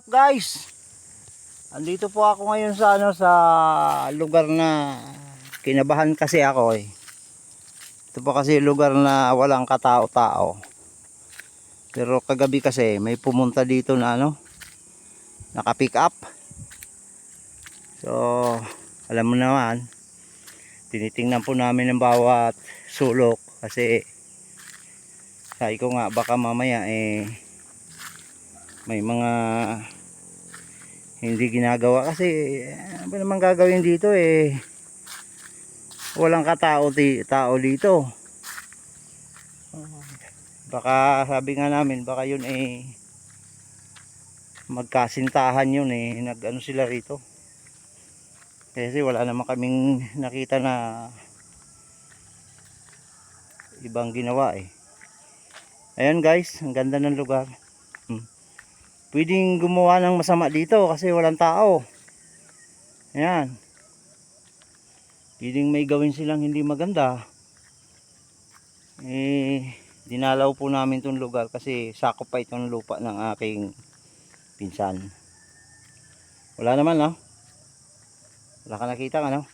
up guys? Andito po ako ngayon sa ano sa lugar na kinabahan kasi ako eh. Ito po kasi lugar na walang katao-tao. Pero kagabi kasi may pumunta dito na ano naka-pick up. So, alam mo naman, tinitingnan po namin ng bawat sulok kasi sabi ko nga baka mamaya eh may mga hindi ginagawa kasi ano ba naman gagawin dito eh walang katao tao dito. Baka sabi nga namin baka yun eh magkasintahan yun eh nag ano sila rito. Kasi wala naman kaming nakita na ibang ginawa eh. Ayan guys ang ganda ng lugar pwedeng gumawa ng masama dito kasi walang tao. Ayan. Pwedeng may gawin silang hindi maganda. Eh, dinalaw po namin itong lugar kasi sakop pa itong lupa ng aking pinsan. Wala naman, no? Wala ka nakita, ano?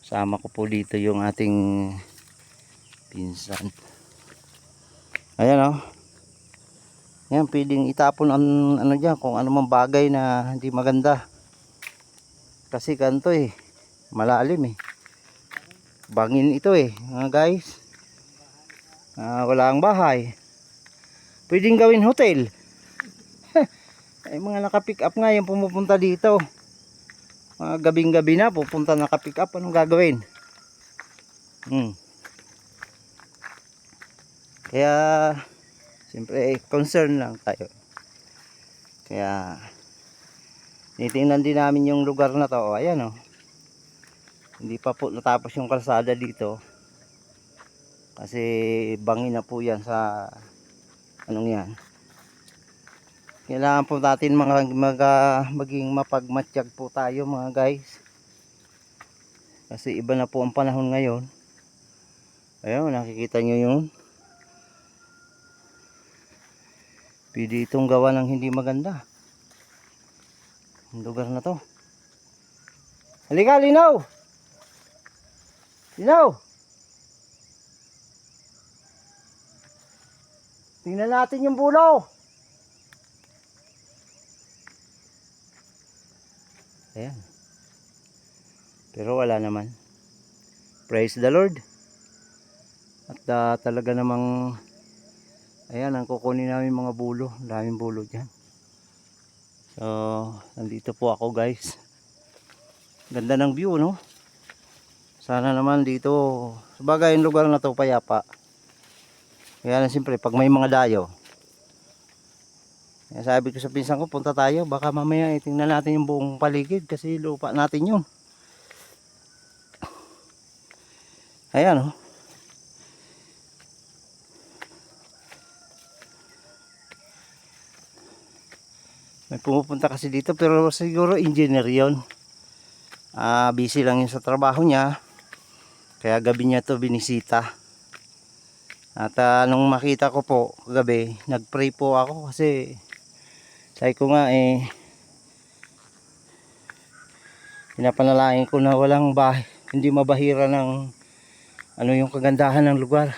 Sama ko po dito yung ating pinsan. Ayan, no? Yan, pwedeng itapon ang ano diyan kung ano mang bagay na hindi maganda. Kasi kanto eh, malalim eh. Bangin ito eh, mga guys. Ah, wala ang bahay. Pwedeng gawin hotel. Ay mga naka-pick up nga yung pumupunta dito. Mga gabing-gabi na pupunta naka-pick up, anong gagawin? Hmm. Kaya Siyempre, eh, concern lang tayo. Kaya, titingnan din namin yung lugar na to. O, ayan o. Hindi pa po natapos yung kalsada dito. Kasi bangin na po yan sa anong yan. Kailangan po natin mga, mag, maging mapagmatsyag po tayo mga guys. Kasi iba na po ang panahon ngayon. Ayun, nakikita nyo yun. Pwede itong gawa ng hindi maganda. Ang lugar na to. Halika, linaw! Linaw! Tingnan natin yung bulaw. Ayan. Pero wala naman. Praise the Lord. At ah, talaga namang Ayan, ang kukunin namin mga bulo. Daming bulo dyan. So, nandito po ako guys. Ganda ng view, no? Sana naman dito, sabagay yung lugar na to payapa. Kaya lang siyempre, pag may mga dayo. Kaya sabi ko sa pinsan ko, punta tayo. Baka mamaya eh, tingnan natin yung buong paligid kasi lupa natin yun. Ayan, oh. May pumupunta kasi dito pero siguro engineer yon. Ah, busy lang yun sa trabaho niya. Kaya gabi niya to binisita. At ah, nung makita ko po gabi, nagpray po ako kasi sabi ko nga eh pinapanalangin ko na walang bahay, hindi mabahira ng ano yung kagandahan ng lugar.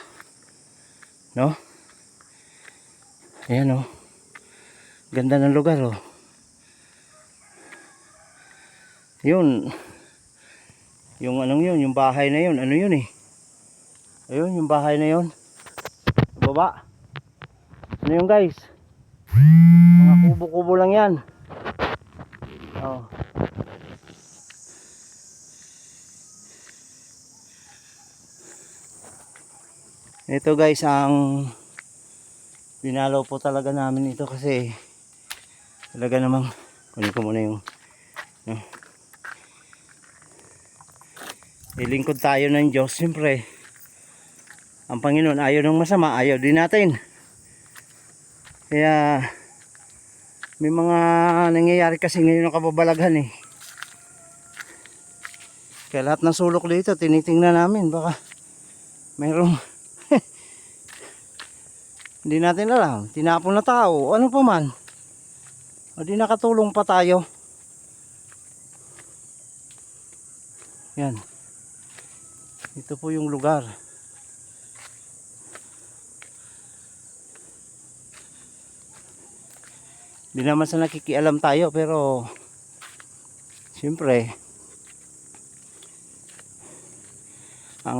No? Ayan oh. Ganda ng lugar oh. Yun. Yung anong yun, yung bahay na yun, ano yun eh. Ayun, yung bahay na yun. Baba. Ano yun guys? Mga kubo-kubo lang yan. Oh. Ito guys ang dinalaw po talaga namin ito kasi talaga namang kunin ko muna yung no, ilingkod tayo ng Diyos siyempre. Ang Panginoon ayaw ng masama ayaw din natin. Kaya may mga nangyayari kasi ngayon ng kababalaghan eh. Kaya lahat ng sulok dito tinitingnan namin baka mayroong hindi natin alam tinapon na tao ano pa man O di nakatulong pa tayo. Yan. Ito po yung lugar. Di naman sa nakikialam tayo pero siyempre ang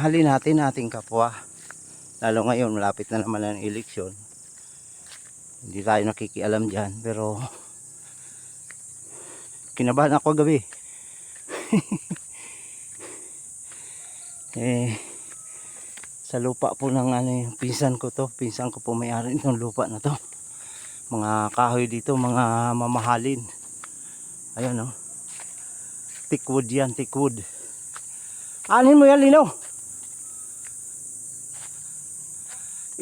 mahalin natin ating kapwa lalo ngayon malapit na naman ang eleksyon hindi tayo nakikialam dyan pero kinabahan ako gabi. Eh sa lupa po ng ano yung pinsan ko to pinsan ko po may-ari lupa na to. Mga kahoy dito mga mamahalin. Ayan oh. Thickwood yan thickwood anin mo yan lino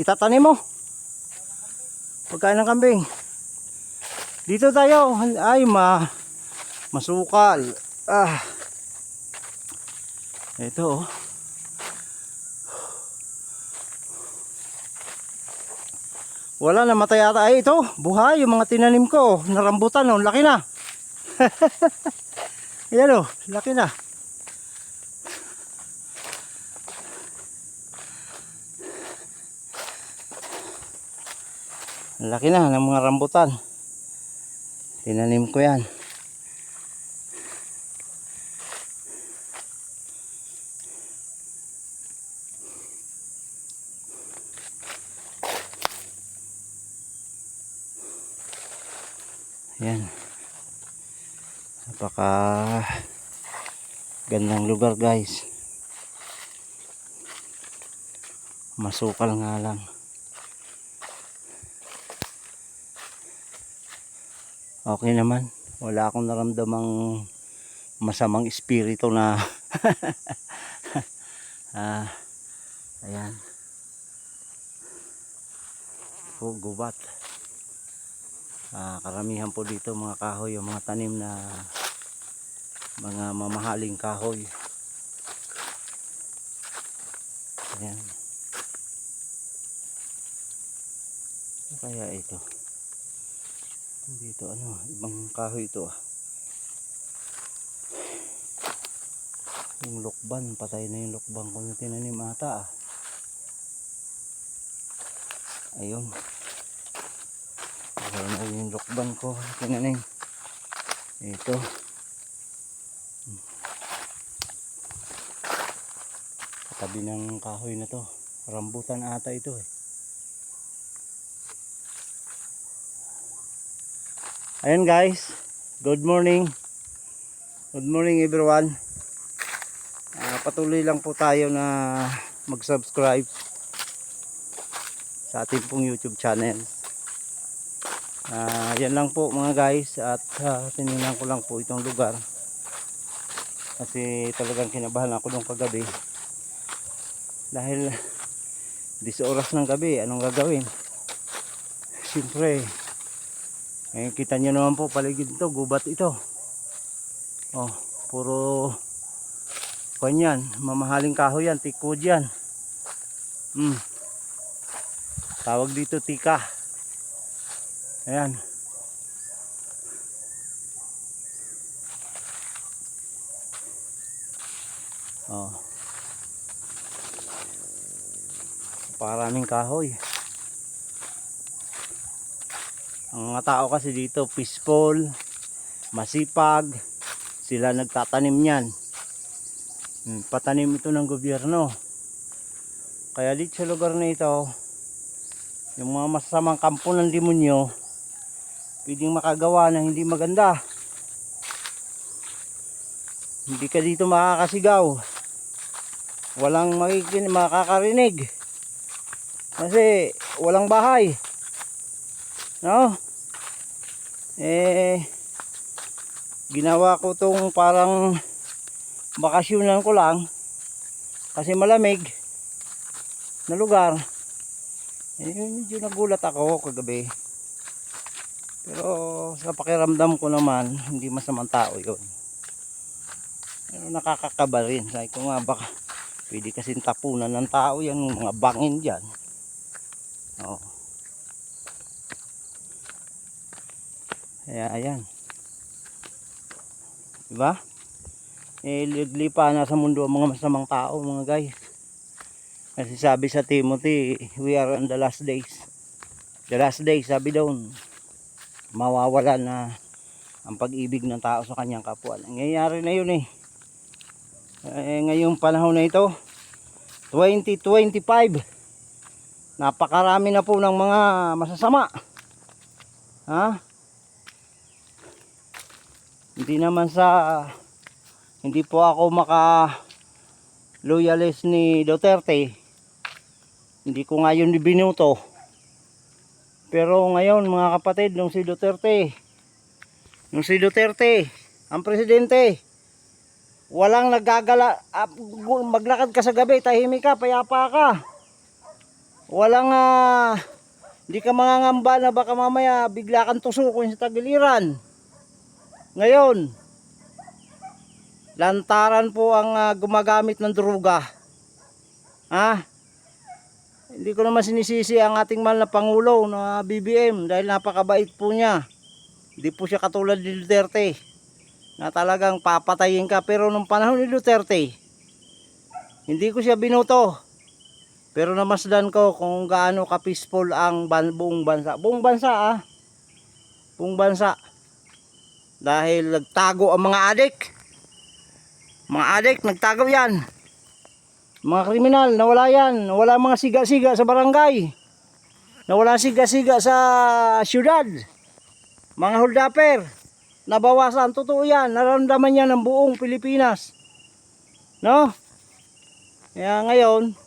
itatanim mo pagkain ng kambing dito tayo ay ma masukal ah ito oh Wala na matay ata. Ay, ito. Buhay. Yung mga tinanim ko. Narambutan. Oh, laki na. Ayan oh. Laki na. Laki na ng mga rambutan. Tinanim ko yan. Yan. Napaka gandang lugar guys. Masukal nga lang. Okay naman. Wala akong naramdamang masamang espiritu na ah, ayan. Po, gubat. Ah, karamihan po dito mga kahoy, yung mga tanim na mga mamahaling kahoy. Ayan. Kaya ito? Dito ano, ibang kahoy ito ah. Yung lukban, patay na yung lukban ko na tinanim ata ah. Ayun. Patay na yung lukban ko tinanim. Ito. Katabi ng kahoy na to. Rambutan ata ito eh. Ayan guys, good morning. Good morning everyone. Ah, patuloy lang po tayo na mag-subscribe sa ating pong YouTube channel. Ah, yan lang po mga guys at uh, tinignan ko lang po itong lugar. Kasi talagang kinabahan ako nung kagabi. Dahil 10 oras ng gabi, anong gagawin? Siyempre, eh, kita nyo naman po paligid ito, gubat ito. Oh, puro kanyan, mamahaling kahoy yan, tikod yan. Hmm. Tawag dito tika. Ayan. Oh. Paraming kahoy. Ang mga tao kasi dito peaceful, masipag, sila nagtatanim niyan. Hmm, Patanim ito ng gobyerno. Kaya dito sa lugar na ito, yung mga masasamang kampo ng demonyo, pwedeng makagawa ng hindi maganda. Hindi ka dito makakasigaw. Walang makikin, makakarinig. Kasi walang bahay. No? Eh, ginawa ko tong parang bakasyonan ko lang kasi malamig na lugar. Eh, medyo nagulat ako kagabi. Pero sa pakiramdam ko naman, hindi masamang tao yun. Pero nakakakaba rin. Sabi ko nga baka pwede kasing tapunan ng tao yan, mga bangin dyan. Oo. Kaya ayan. Diba? Eh, lipa na sa mundo ang mga masamang tao, mga guys. Kasi sabi sa Timothy, we are on the last days. The last days, sabi doon, mawawala na ang pag-ibig ng tao sa kanyang kapwa. Nangyayari na yun eh. eh ngayong panahon na ito, 2025, napakarami na po ng mga masasama. Ha? Hindi naman sa hindi po ako maka loyalist ni Duterte. Hindi ko nga yun binuto. Pero ngayon mga kapatid, nung si Duterte, nung si Duterte, ang presidente, walang nagagala, ah, maglakad ka sa gabi, tahimik ka, payapa ka. Walang, ah, hindi ka mangangamba na baka mamaya bigla kang tusukin sa tagiliran. Ngayon, lantaran po ang ah, gumagamit ng druga. Ha? Hindi ko naman sinisisi ang ating mahal na Pangulo na BBM dahil napakabait po niya. Hindi po siya katulad ni Duterte na talagang papatayin ka. Pero nung panahon ni Duterte, hindi ko siya binuto. Pero namasdan ko kung gaano ka peaceful ang ban buong bansa. Buong bansa ah. Buong bansa. Dahil nagtago ang mga adik. Mga adik, nagtago yan. Mga kriminal, nawala yan. Nawala mga siga-siga sa barangay. Nawala siga-siga sa syudad. Mga holdapper. Nabawasan. Totoo yan. Naramdaman yan ng buong Pilipinas. No? Kaya ngayon,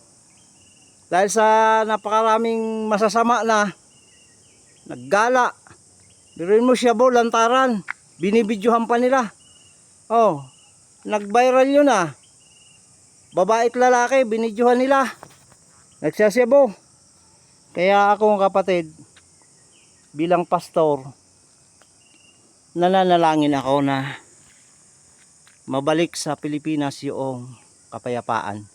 dahil sa napakaraming masasama na, naggala. Biruin mo siya bo, lantaran. Binibidyohan pa nila. Oh, nag-viral yun ah babae at lalaki, binidyohan nila. Nagsasabo. Kaya ako kapatid, bilang pastor, nananalangin ako na mabalik sa Pilipinas yung kapayapaan.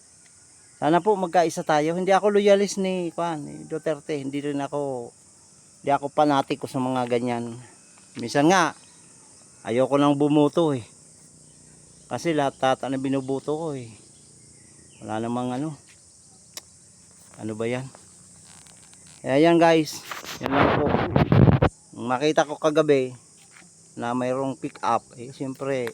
Sana po magkaisa tayo. Hindi ako loyalist ni, Juan, ni Duterte. Hindi rin ako, hindi ako panatiko sa mga ganyan. Minsan nga, ayoko nang bumuto eh. Kasi lahat tata na binubuto ko eh. Wala namang ano. Ano ba yan? Kaya yan guys. Yan lang po. Makita ko kagabi na mayroong pick up eh siyempre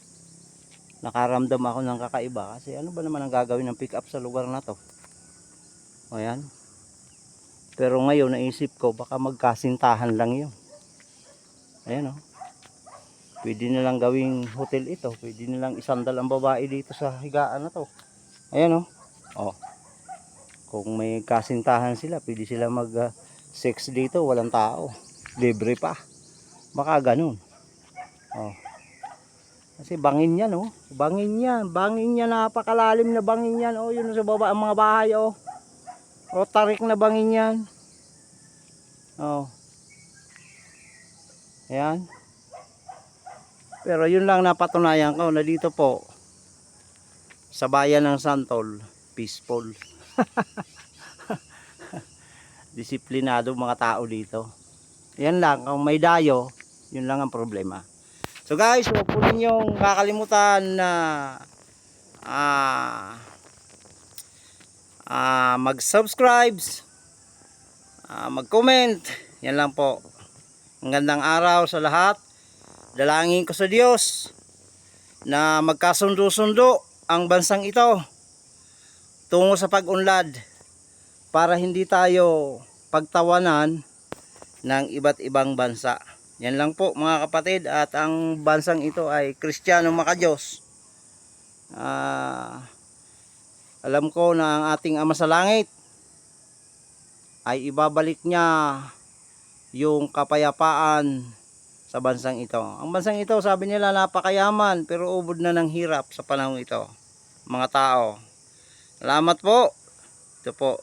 nakaramdam ako ng kakaiba. Kasi ano ba naman ang gagawin ng pick up sa lugar na to? O yan. Pero ngayon naisip ko baka magkasintahan lang yun. Ayan o pwede nilang gawing hotel ito pwede nilang isandal ang babae dito sa higaan na to Ayan oh. Oh. Kung may kasintahan sila, pwede sila mag uh, sex dito, walang tao. Libre pa. Baka ganun. Oh. Kasi bangin yan oh. Bangin yan. Bangin yan. Napakalalim na bangin yan. Oh, yun sa baba ang mga bahay oh. O tarik na bangin yan. Oh. Ayan. Pero yun lang napatunayan ko na dito po sa bayan ng Santol, peaceful. Disiplinado mga tao dito. Yan lang, kung may dayo, yun lang ang problema. So guys, huwag po ninyong kakalimutan na ah ah mag-subscribe, ah, mag-comment. Yan lang po. Ang gandang araw sa lahat. Dalangin ko sa Diyos na magkasundo-sundo ang bansang ito tungo sa pag-unlad para hindi tayo pagtawanan ng iba't ibang bansa. Yan lang po mga kapatid at ang bansang ito ay Kristiyano Makadiyos. Ah, alam ko na ang ating Ama sa Langit ay ibabalik niya yung kapayapaan sa bansang ito. Ang bansang ito, sabi nila napakayaman pero ubod na ng hirap sa panahon ito. Mga tao. Salamat po. Ito po,